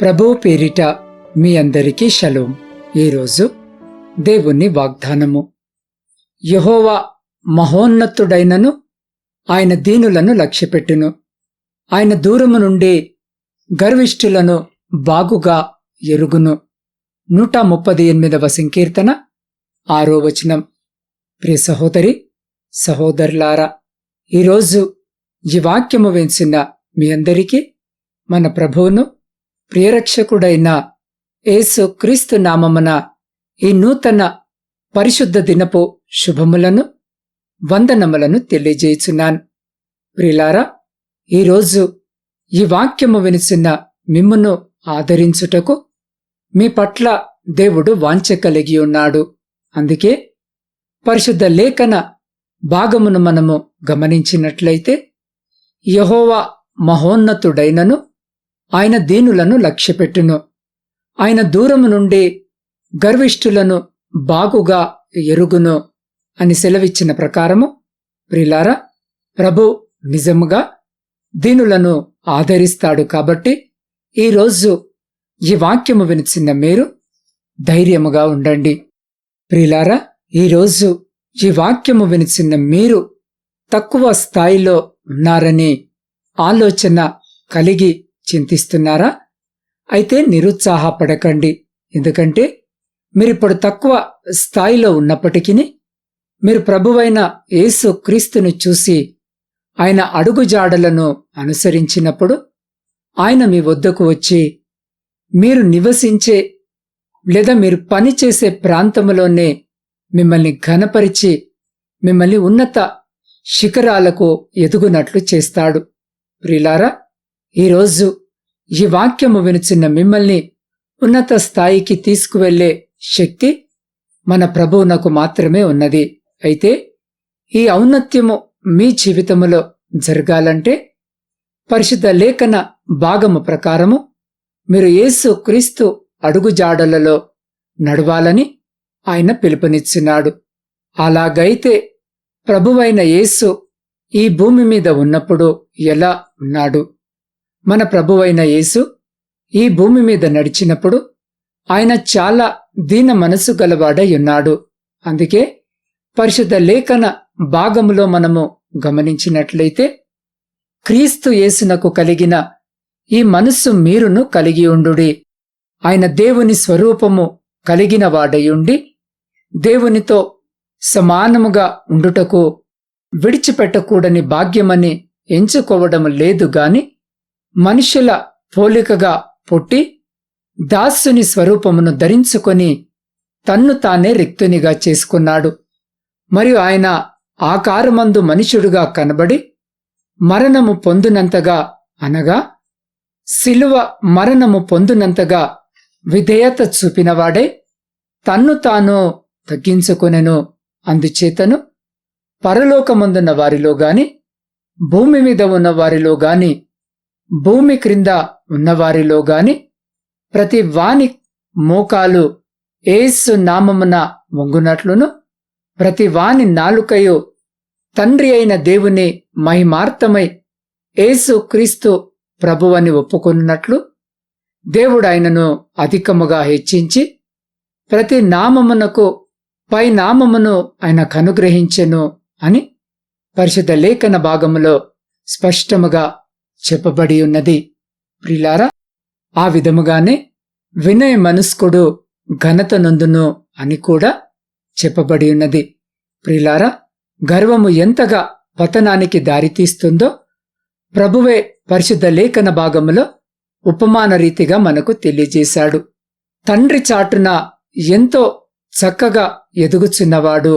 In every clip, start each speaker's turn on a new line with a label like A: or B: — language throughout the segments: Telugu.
A: ప్రభు పేరిట మీ అందరికీ షలోం. ఈరోజు దేవుని వాగ్దానము. యహోవా మహోన్నతుడైనను ఆయన దీనులను లక్ష్యపెట్టును. ఆయన దూరము నుండి గర్విష్ఠులను బాగుగా ఎరుగును. నూట ముప్పది ఎనిమిదవ సంకీర్తన ఆరో వచనం. ప్రియ సహోదరి సహోదరులారా ఈరోజు ఈ వాక్యము వేసిన మీ అందరికీ మన ప్రభువును ప్రియరక్షకుడైన యేసు క్రీస్తు నామమున ఈ నూతన పరిశుద్ధ దినపు శుభములను వందనములను తెలియజేయుచున్నాను. ప్రిలారా ఈరోజు ఈ వాక్యము వినిచిన మిమ్మును ఆదరించుటకు మీ పట్ల దేవుడు వాంఛ కలిగి ఉన్నాడు. అందుకే పరిశుద్ధ లేఖన భాగమును మనము గమనించినట్లయితే యహోవా మహోన్నతుడైనను ఆయన దీనులను లక్ష్యపెట్టును. ఆయన దూరము నుండి గర్విష్ఠులను బాగుగా ఎరుగును అని సెలవిచ్చిన ప్రకారము ప్రిలారా ప్రభు నిజముగా దీనులను ఆదరిస్తాడు కాబట్టి ఈరోజు ఈ వాక్యము వినిచిన మీరు ధైర్యముగా ఉండండి. ప్రిలారా ఈరోజు ఈ వాక్యము వినిచిన మీరు తక్కువ స్థాయిలో ఉన్నారని ఆలోచన కలిగి చింతిస్తున్నారా? అయితే నిరుత్సాహపడకండి. ఎందుకంటే మీరిప్పుడు తక్కువ స్థాయిలో ఉన్నప్పటికీ మీరు ప్రభువైన యేసు క్రీస్తును చూసి ఆయన అడుగుజాడలను అనుసరించినప్పుడు ఆయన మీ వద్దకు వచ్చి మీరు నివసించే లేదా మీరు పనిచేసే ప్రాంతంలోనే మిమ్మల్ని ఘనపరిచి మిమ్మల్ని ఉన్నత శిఖరాలకు ఎదుగునట్లు చేస్తాడు. ప్రిలారా ఈరోజు ఈ వాక్యము వినుచున్న మిమ్మల్ని ఉన్నత స్థాయికి తీసుకువెళ్ళే శక్తి మన ప్రభువునకు మాత్రమే ఉన్నది. అయితే ఈ ఔన్నత్యము మీ జీవితములో జరగాలంటే పరిశుద్ధ లేఖన భాగము ప్రకారము మీరు యేసు క్రీస్తు అడుగుజాడలలో నడవాలని ఆయన పిలుపునిచ్చినాడు అలాగైతే ప్రభువైన యేసు ఈ భూమి మీద ఉన్నప్పుడు ఎలా ఉన్నాడు? మన ప్రభువైన యేసు ఈ భూమి మీద నడిచినప్పుడు ఆయన చాలా దీన మనసు గలవాడై ఉన్నాడు. అందుకే పరిశుద్ధ లేఖన భాగములో మనము గమనించినట్లయితే క్రీస్తు యేసునకు కలిగిన ఈ మనస్సు మీరును కలిగి ఉండుడి. ఆయన దేవుని స్వరూపము కలిగిన వాడయుండి దేవునితో సమానముగా ఉండుటకు విడిచిపెట్టకూడని భాగ్యమని ఎంచుకోవడం లేదు గాని మనుషుల పోలికగా పుట్టి దాసుని స్వరూపమును ధరించుకొని తన్ను తానే రిక్తునిగా చేసుకున్నాడు. మరియు ఆయన ఆకారమందు మనుషుడుగా కనబడి మరణము పొందునంతగా అనగా శిలువ మరణము పొందునంతగా విధేయత చూపినవాడే తన్ను తాను తగ్గించుకొనెను. అందుచేతను పరలోకమందున్న వారిలో గాని భూమి మీద ఉన్న వారిలో గాని భూమి క్రింద ఉన్నవారిలో గాని ప్రతి వాని మోకాలు ఏసు నామమున వంగునట్లును ప్రతి వాని నాలుకయు తండ్రి అయిన దేవుని మహిమార్థమై ఏసు క్రీస్తు ప్రభువని ఒప్పుకున్నట్లు దేవుడాయనను అధికముగా హెచ్చించి ప్రతి నామమునకు పై నామమును ఆయన కనుగ్రహించెను అని పరిశుద్ధ లేఖన భాగములో స్పష్టముగా చెప్పబడి ఉన్నది. ప్రిలారా ఆ విధముగానే వినయ మనస్కుడు ఘనత నందును అని కూడా చెప్పబడి ఉన్నది. ప్రిలారా గర్వము ఎంతగా పతనానికి దారితీస్తుందో ప్రభువే పరిశుద్ధ లేఖన భాగములో ఉపమాన రీతిగా మనకు తెలియజేశాడు. తండ్రి చాటున ఎంతో చక్కగా ఎదుగుచున్నవాడు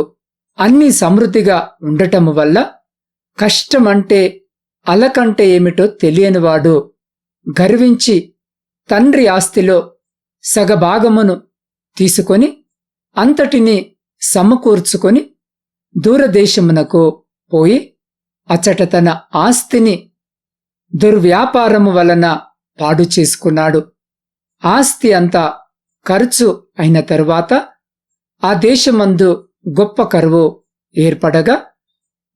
A: అన్ని సమృద్ధిగా ఉండటము వల్ల కష్టమంటే అలకంటే ఏమిటో తెలియనివాడు గర్వించి తండ్రి ఆస్తిలో సగభాగమును తీసుకొని అంతటిని సమకూర్చుకొని దూరదేశమునకు పోయి అచ్చట తన ఆస్తిని దుర్వ్యాపారము వలన పాడు చేసుకున్నాడు. ఆస్తి అంతా ఖర్చు అయిన తరువాత ఆ దేశమందు గొప్ప కరువు ఏర్పడగా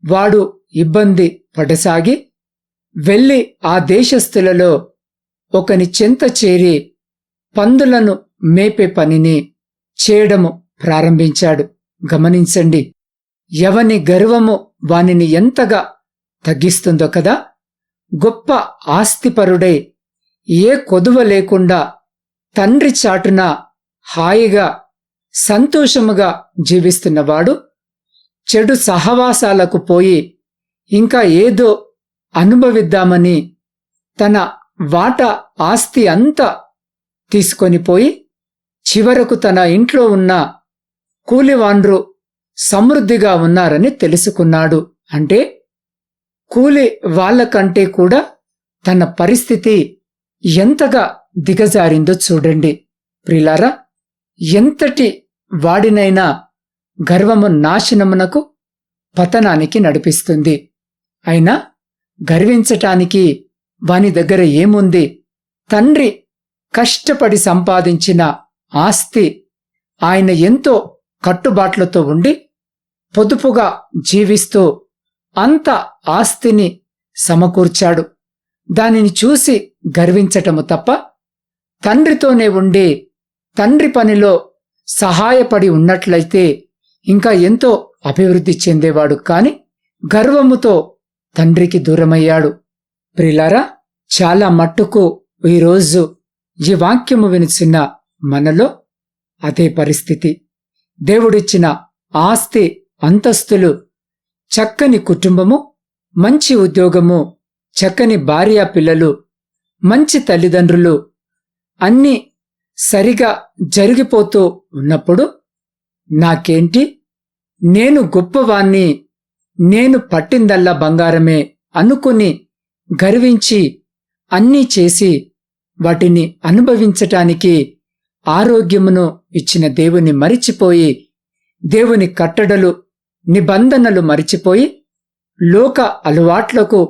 A: వాడు ఇబ్బంది పడసాగి వెళ్ళి ఆ దేశస్థులలో ఒకని చెంత చేరి పందులను మేపే పనిని చేయడము ప్రారంభించాడు. గమనించండి ఎవని గర్వము వానిని ఎంతగా తగ్గిస్తుందో కదా! గొప్ప ఆస్తిపరుడై ఏ కొదువ లేకుండా తండ్రి చాటున హాయిగా సంతోషముగా జీవిస్తున్నవాడు చెడు సహవాసాలకు పోయి ఇంకా ఏదో అనుభవిద్దామని తన వాటా ఆస్తి అంతా తీసుకొనిపోయి చివరకు తన ఇంట్లో ఉన్న కూలివాండ్రు సమృద్ధిగా ఉన్నారని తెలుసుకున్నాడు. అంటే కూలి వాళ్ళకంటే కూడా తన పరిస్థితి ఎంతగా దిగజారిందో చూడండి. ప్రిలారా ఎంతటి వాడినైనా గర్వము నాశనమునకు పతనానికి నడిపిస్తుంది. అయినా గర్వించటానికి వాని దగ్గర ఏముంది? తండ్రి కష్టపడి సంపాదించిన ఆస్తి ఆయన ఎంతో కట్టుబాట్లతో ఉండి పొదుపుగా జీవిస్తూ అంత ఆస్తిని సమకూర్చాడు. దానిని చూసి గర్వించటము తప్ప తండ్రితోనే ఉండి తండ్రి పనిలో సహాయపడి ఉన్నట్లయితే ఇంకా ఎంతో అభివృద్ధి చెందేవాడు. కాని గర్వముతో తండ్రికి దూరమయ్యాడు. ప్రిలారా చాలా మట్టుకు ఈరోజు ఈ వాక్యము వినిచిన మనలో అదే పరిస్థితి. దేవుడిచ్చిన ఆస్తి అంతస్తులు చక్కని కుటుంబము మంచి ఉద్యోగము చక్కని భార్యా పిల్లలు మంచి తల్లిదండ్రులు అన్నీ సరిగా జరిగిపోతూ ఉన్నప్పుడు నాకేంటి? నేను గొప్పవాణ్ణి నేను పట్టిందల్లా బంగారమే అనుకుని గర్వించి అన్నీ చేసి వాటిని అనుభవించటానికి ఆరోగ్యమును ఇచ్చిన దేవుని మరిచిపోయి దేవుని కట్టడలు నిబంధనలు మరిచిపోయి లోక అలవాట్లకు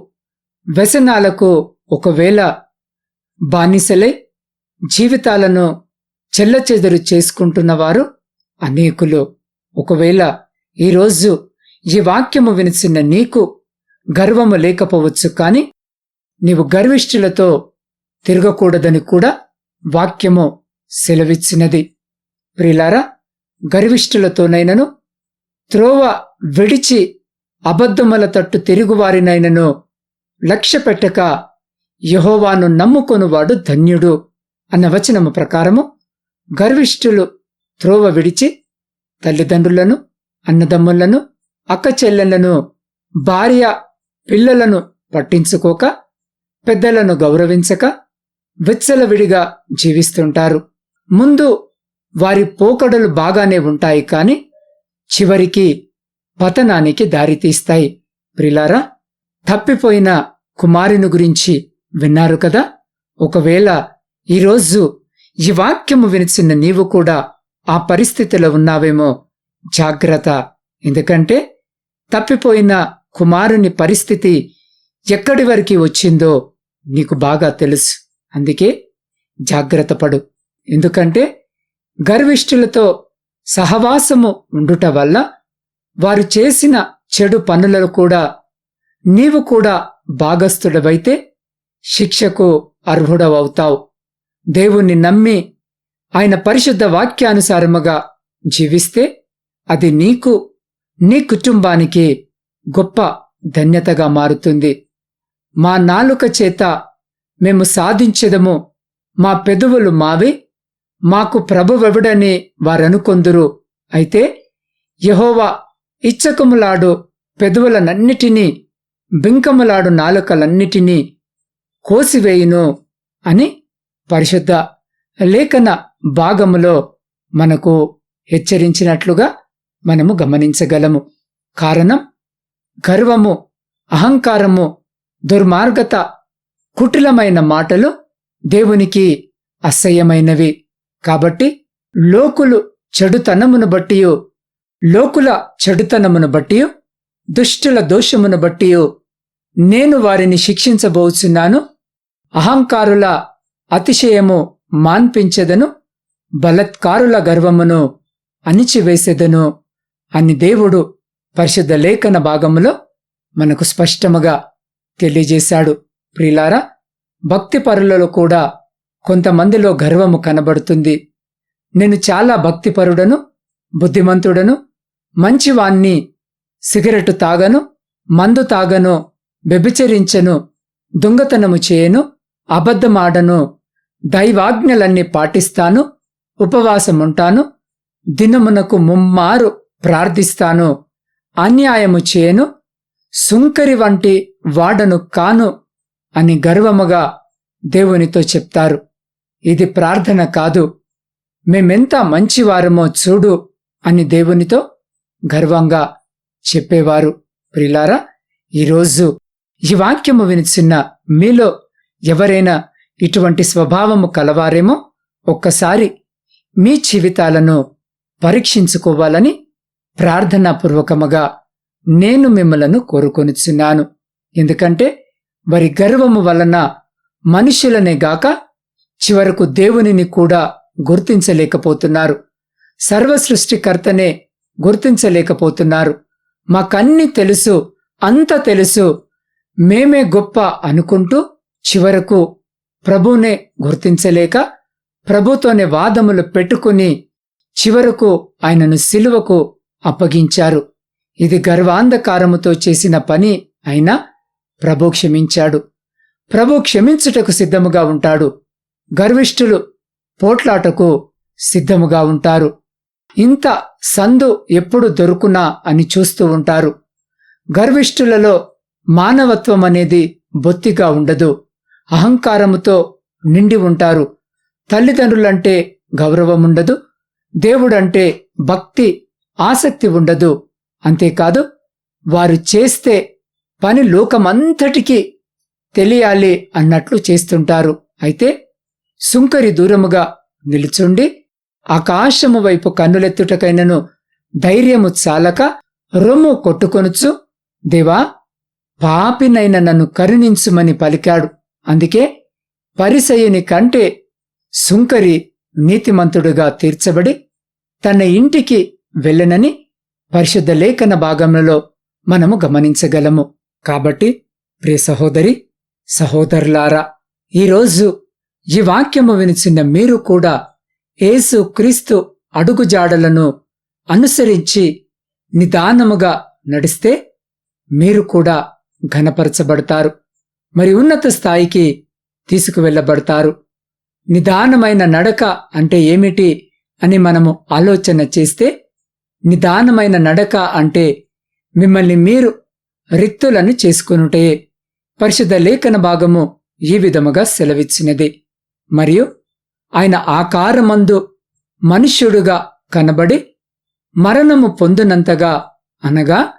A: వ్యసనాలకు ఒకవేళ బానిసలై జీవితాలను చెల్లచెదరు చేసుకుంటున్నవారు అనేకులు. ఒకవేళ ఈరోజు ఈ వాక్యము వినిచిన నీకు గర్వము లేకపోవచ్చు కాని నీవు గర్విష్ఠులతో తిరగకూడదని కూడా వాక్యము సెలవిచ్చినది. ప్రిలారా గర్విష్ఠులతోనైనను త్రోవ విడిచి అబద్ధముల తట్టు తిరుగువారినైనను లక్ష్య పెట్టక యహోవాను నమ్ముకొనువాడు ధన్యుడు అన్న వచనము ప్రకారము గర్విష్ఠులు త్రోవ విడిచి తల్లిదండ్రులను అన్నదమ్ములను అక్క చెల్లెళ్ళను భార్య పిల్లలను పట్టించుకోక పెద్దలను గౌరవించక విచ్చలవిడిగా జీవిస్తుంటారు. ముందు వారి పోకడలు బాగానే ఉంటాయి కాని చివరికి పతనానికి దారితీస్తాయి ప్రిలారా తప్పిపోయిన కుమారుని గురించి విన్నారు కదా? ఒకవేళ ఈరోజు ఈ వాక్యము వినిచిన నీవు కూడా ఆ పరిస్థితిలో ఉన్నావేమో జాగ్రత్త. ఎందుకంటే తప్పిపోయిన కుమారుని పరిస్థితి ఎక్కడి వరకు వచ్చిందో నీకు బాగా తెలుసు. అందుకే జాగ్రత్త పడు. ఎందుకంటే గర్విష్ఠులతో సహవాసము ఉండుట వల్ల వారు చేసిన చెడు పనులలో కూడా నీవు కూడా భాగస్థుడవైతే శిక్షకు అర్హుడవవుతావు. దేవుణ్ణి నమ్మి ఆయన పరిశుద్ధ వాక్యానుసారముగా జీవిస్తే అది నీకు నీ కుటుంబానికి గొప్ప ధన్యతగా మారుతుంది. మా నాలుక చేత మేము సాధించదము. మా పెదవులు మావి. మాకు ప్రభువెవడని వారనుకొందురు. అయితే యహోవా ఇచ్చకములాడు పెదవులనన్నిటినీ బింకములాడు నాలుకలన్నిటినీ కోసివేయును అని పరిశుద్ధ లేఖన భాగములో మనకు హెచ్చరించినట్లుగా మనము గమనించగలము. కారణం గర్వము అహంకారము దుర్మార్గత కుటిలమైన మాటలు దేవునికి అసహ్యమైనవి. కాబట్టి లోకులు చెడుతనమును బట్టి లోకుల చెడుతనమును బట్టి దుష్టుల దోషమును బట్టి నేను వారిని శిక్షించబోచున్నాను. అహంకారుల అతిశయము మాన్పించెదను బలత్కారుల గర్వమును అణిచివేసెదను. అని దేవుడు పరిశుద్ధ లేఖన భాగములో మనకు స్పష్టముగా తెలియజేశాడు. ప్రిలారా భక్తి పరులలో కూడా కొంతమందిలో గర్వము కనబడుతుంది. నేను చాలా భక్తిపరుడను బుద్ధిమంతుడను మంచివాణ్ణి సిగరెట్ తాగను మందు తాగను వ్యభిచరించను దొంగతనము చేయను అబద్ధమాడను దైవాజ్ఞలన్నీ పాటిస్తాను ఉపవాసముంటాను దినమునకు ముమ్మారు ప్రార్థిస్తాను. అన్యాయము చేయను సుంకరి వంటి వాడను కాను అని గర్వముగా దేవునితో చెప్తారు. ఇది ప్రార్థన కాదు. మేమెంత మంచివారమో చూడు అని దేవునితో గర్వంగా చెప్పేవారు. ప్రిలారా ఈరోజు ఈ వాక్యము వినిచిన్న మీలో ఎవరైనా ఇటువంటి స్వభావము కలవారేమో? ఒక్కసారి మీ జీవితాలను పరీక్షించుకోవాలని ప్రార్థనాపూర్వకముగా నేను మిమ్మలను కోరుకొనిచున్నాను. ఎందుకంటే వారి గర్వము వలన మనుషులనే గాక చివరకు దేవునిని కూడా గుర్తించలేకపోతున్నారు. సర్వసృష్టికర్తనే గుర్తించలేకపోతున్నారు. మాకన్ని తెలుసు అంత తెలుసు మేమే గొప్ప అనుకుంటూ చివరకు ప్రభునే గుర్తించలేక ప్రభుతోనే వాదములు పెట్టుకుని చివరకు ఆయనను సిలువకు అప్పగించారు. ఇది గర్వాంధకారముతో చేసిన పని అయినా ప్రభు క్షమించాడు. ప్రభు క్షమించుటకు సిద్ధముగా ఉంటాడు. గర్విష్ఠులు పోట్లాటకు సిద్ధముగా ఉంటారు. ఇంత సందు ఎప్పుడు దొరుకునా అని చూస్తూ ఉంటారు. గర్విష్ఠులలో మానవత్వం అనేది బొత్తిగా ఉండదు. అహంకారముతో నిండి ఉంటారు. తల్లిదండ్రులంటే గౌరవముండదు. దేవుడంటే భక్తి ఆసక్తి ఉండదు. అంతేకాదు వారు చేస్తే పని లోకమంతటికి తెలియాలి అన్నట్లు చేస్తుంటారు. అయితే సుంకరి దూరముగా నిలుచుండి ఆకాశము వైపు కన్నులెత్తుటకైనను ధైర్యము చాలక రొమ్ము కొట్టుకొనుచు దేవా పాపినైన నన్ను కరుణించుమని పలికాడు. అందుకే పరిసయుని కంటే సుంకరి నీతిమంతుడుగా తీర్చబడి తన ఇంటికి వెళ్ళనని పరిశుద్ధ లేఖన భాగములలో మనము గమనించగలము. కాబట్టి ప్రియ సహోదరి సహోదరులారా ఈరోజు ఈ వాక్యము వినిచిన మీరు కూడా ఏసు క్రీస్తు అడుగుజాడలను అనుసరించి నిదానముగా నడిస్తే మీరు కూడా ఘనపరచబడతారు. మరి ఉన్నత స్థాయికి తీసుకువెళ్ళబడతారు. నిదానమైన నడక అంటే ఏమిటి అని మనము ఆలోచన చేస్తే నిదానమైన నడక అంటే మిమ్మల్ని మీరు రిక్తులను చేసుకునుటే పరిశుద్ధ లేఖన భాగము ఈ విధముగా సెలవిచ్చినది. మరియు ఆయన ఆకారమందు మనుష్యుడుగా కనబడి మరణము పొందునంతగా అనగా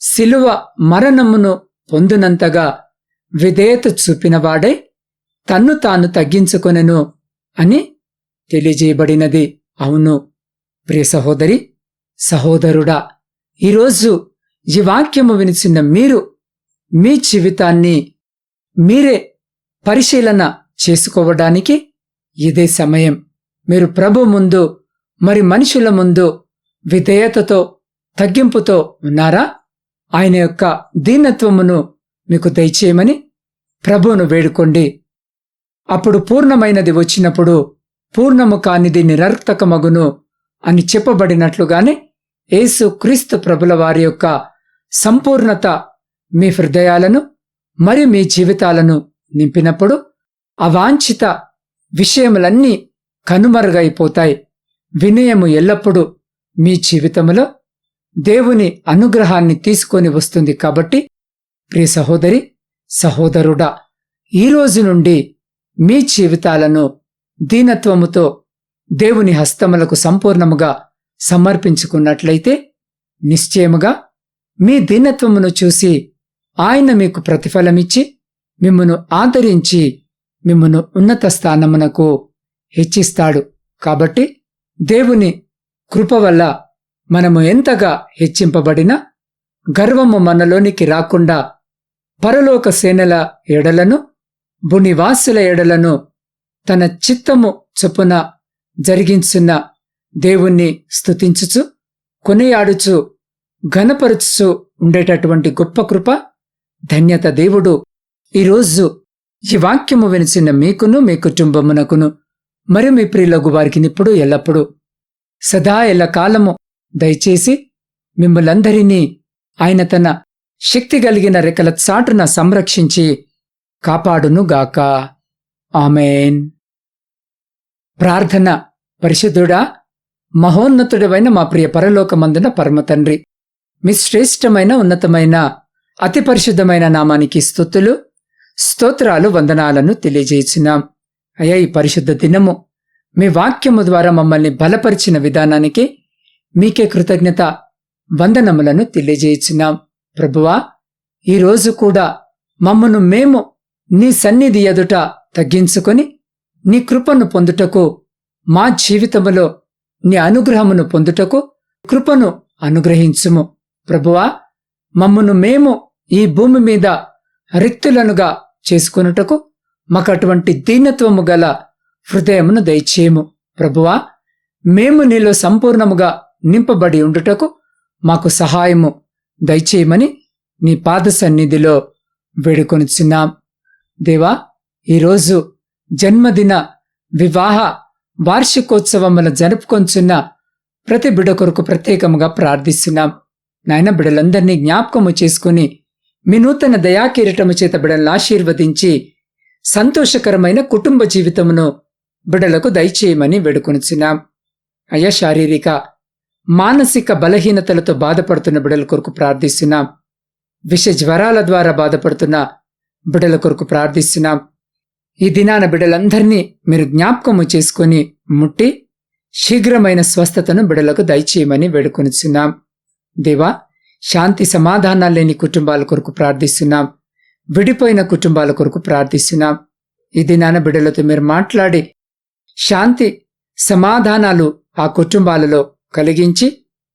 A: శిలువ మరణమును పొందునంతగా విధేయత చూపినవాడై తన్ను తాను తగ్గించుకొనెను అని తెలియజేయబడినది. అవును. ప్రియ సహోదరి సహోదరుడా ఈరోజు ఈ వాక్యము వినిచిన మీరు మీ జీవితాన్ని మీరే పరిశీలన చేసుకోవడానికి ఇదే సమయం. మీరు ప్రభు ముందు మరి మనుషుల ముందు విధేయతతో తగ్గింపుతో ఉన్నారా? ఆయన యొక్క దీనత్వమును మీకు దయచేయమని ప్రభువును వేడుకోండి. అప్పుడు పూర్ణమైనది వచ్చినప్పుడు పూర్ణము కానిది నిరర్థకమగును అని చెప్పబడినట్లుగానే యేసు క్రీస్తు ప్రభుల వారి యొక్క సంపూర్ణత మీ హృదయాలను మరి మీ జీవితాలను నింపినప్పుడు అవాంఛిత విషయములన్నీ కనుమరుగైపోతాయి. వినయము ఎల్లప్పుడూ మీ జీవితంలో దేవుని అనుగ్రహాన్ని తీసుకొని వస్తుంది కాబట్టి ప్రియ సహోదరి సహోదరుడా ఈ రోజు నుండి మీ జీవితాలను దీనత్వముతో దేవుని హస్తములకు సంపూర్ణముగా సమర్పించుకున్నట్లయితే నిశ్చయముగా మీ దీనత్వమును చూసి ఆయన మీకు ప్రతిఫలమిచ్చి మిమ్మను ఆదరించి మిమ్మను ఉన్నత స్థానమునకు హెచ్చిస్తాడు. కాబట్టి దేవుని కృప వల్ల మనము ఎంతగా హెచ్చింపబడినా గర్వము మనలోనికి రాకుండా పరలోక సేనల ఎడలను భునివాసుల ఎడలను తన చిత్తము చొప్పున జరిగించున్న దేవుణ్ణి స్తుతించుచు కొనియాడుచు ఘనపరుచుచు ఉండేటటువంటి గొప్ప కృప ధన్యత దేవుడు. ఈరోజు ఈ వాక్యము వినిచిన మీకును మీ కుటుంబమునకును మరియు మీ ప్రియులగు వారికి ఇప్పుడు ఎల్లప్పుడూ సదా ఎల్లకాలము దయచేసి మిమ్మలందరినీ ఆయన తన శక్తి కలిగిన రెక్కల చాటున సంరక్షించి కాపాడునుగాక. ఆమెన్. ప్రార్థన పరిశుద్ధుడా మహోన్నతుడవైన మా ప్రియ పరలోకమందున పరమ తండ్రి మీ శ్రేష్టమైన ఉన్నతమైన అతి పరిశుద్ధమైన నామానికి స్థుతులు స్తోత్రాలు వందనాలను తెలియజేసినాం అయ్యా ఈ పరిశుద్ధ దినము మీ వాక్యము ద్వారా మమ్మల్ని బలపరిచిన విధానానికి మీకే కృతజ్ఞత వందనములను తెలియజేసినాం ప్రభువా ఈరోజు కూడా మమ్మను మేము నీ సన్నిధి ఎదుట తగ్గించుకొని నీ కృపను పొందుటకు మా జీవితములో నీ అనుగ్రహమును పొందుటకు కృపను అనుగ్రహించుము. ప్రభువా మమ్మను మేము ఈ భూమి మీద రిక్తులనుగా చేసుకొనుటకు మాకు అటువంటి దీనత్వము గల హృదయమును దయచేయము. ప్రభువా మేము నీలో సంపూర్ణముగా నింపబడి ఉండుటకు మాకు సహాయము దయచేయమని నీ పాద సన్నిధిలో వేడుకొనిచున్నాం. దేవా ఈరోజు జన్మదిన వివాహ వార్షికోత్సవముల జరుపుకొంచున్న ప్రతి బిడ కొరకు ప్రత్యేకముగా ప్రార్థిస్తున్నాం. నాయన బిడలందరినీ జ్ఞాపకము చేసుకుని మీ నూతన దయాకిరీటము చేత బిడలను ఆశీర్వదించి సంతోషకరమైన కుటుంబ జీవితమును బిడలకు దయచేయమని వేడుకొనిచున్నాం. అయ్యా శారీరక మానసిక బలహీనతలతో బాధపడుతున్న బిడల కొరకు ప్రార్థిస్తున్నాం. విష జ్వరాల ద్వారా బాధపడుతున్న బిడల కొరకు ప్రార్థిస్తున్నాం. ఈ దినాన బిడలందరినీ మీరు జ్ఞాపకము చేసుకొని ముట్టి శీఘ్రమైన స్వస్థతను బిడలకు దయచేయమని వేడుకొనిచున్నాం. దేవా శాంతి సమాధానాలు లేని కుటుంబాల కొరకు ప్రార్థిస్తున్నాం. విడిపోయిన కుటుంబాల కొరకు ప్రార్థిస్తున్నాం. ఈ దినాన బిడలతో మీరు మాట్లాడి శాంతి సమాధానాలు ఆ కుటుంబాలలో కలిగించి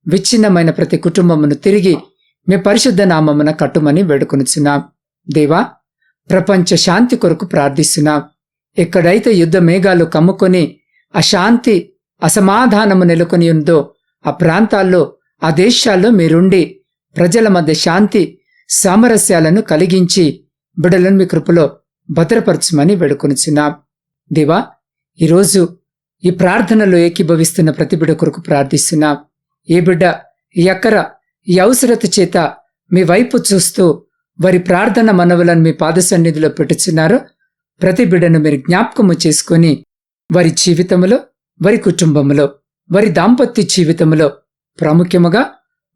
A: విచ్ఛిన్నమైన ప్రతి కుటుంబమును తిరిగి మీ పరిశుద్ధ నామమున కట్టుమని వేడుకొనిచున్నాం. దేవా ప్రపంచ శాంతి కొరకు ప్రార్థిస్తున్నాం. ఎక్కడైతే యుద్ధ మేఘాలు కమ్ముకొని అశాంతి అసమాధానము నెలకొని ఉందో ఆ ప్రాంతాల్లో ఆ దేశాల్లో మీరుండి ప్రజల మధ్య శాంతి సామరస్యాలను కలిగించి బిడలను మీ కృపలో భద్రపరచమని వేడుకొనిచున్నాం. దేవా ఈరోజు ఈ ప్రార్థనలో ఏకీభవిస్తున్న ప్రతి బిడ్డ కొరకు ప్రార్థిస్తున్నాం. ఏ బిడ్డ ఎక్కర ఈ అవసరత చేత మీ వైపు చూస్తూ వారి ప్రార్థన మనవులను మీ పాద సన్నిధిలో పెట్టుచున్నారో ప్రతి బిడ్డను మీరు జ్ఞాపకము చేసుకొని వారి జీవితములో వారి కుటుంబములో వారి దాంపత్య జీవితములో ప్రాముఖ్యముగా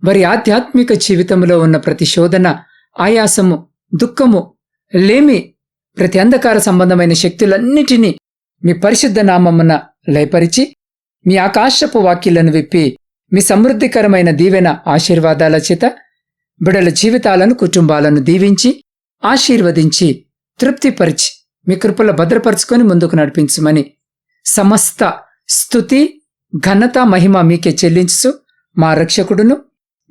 A: వారి ఆధ్యాత్మిక జీవితములో ఉన్న ప్రతి శోధన ఆయాసము దుఃఖము లేమి ప్రతి అంధకార సంబంధమైన శక్తులన్నిటినీ మీ పరిశుద్ధ నామమున లయపరిచి మీ ఆకాశపు వాక్యులను విప్పి మీ సమృద్ధికరమైన దీవెన ఆశీర్వాదాల చేత బిడల జీవితాలను కుటుంబాలను దీవించి ఆశీర్వదించి తృప్తిపరిచి మీ కృపల భద్రపరుచుకొని ముందుకు నడిపించమని సమస్త స్థుతి ఘనత మహిమ మీకే చెల్లించు మా రక్షకుడును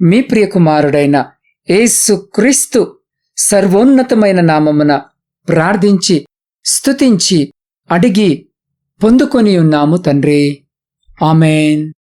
A: మీ ప్రియకుమారుడైన ఏసుక్రీస్తు క్రీస్తు సర్వోన్నతమైన నామమున ప్రార్థించి స్తుతించి అడిగి పొందుకొని ఉన్నాము తండ్రి. ఆమెన్.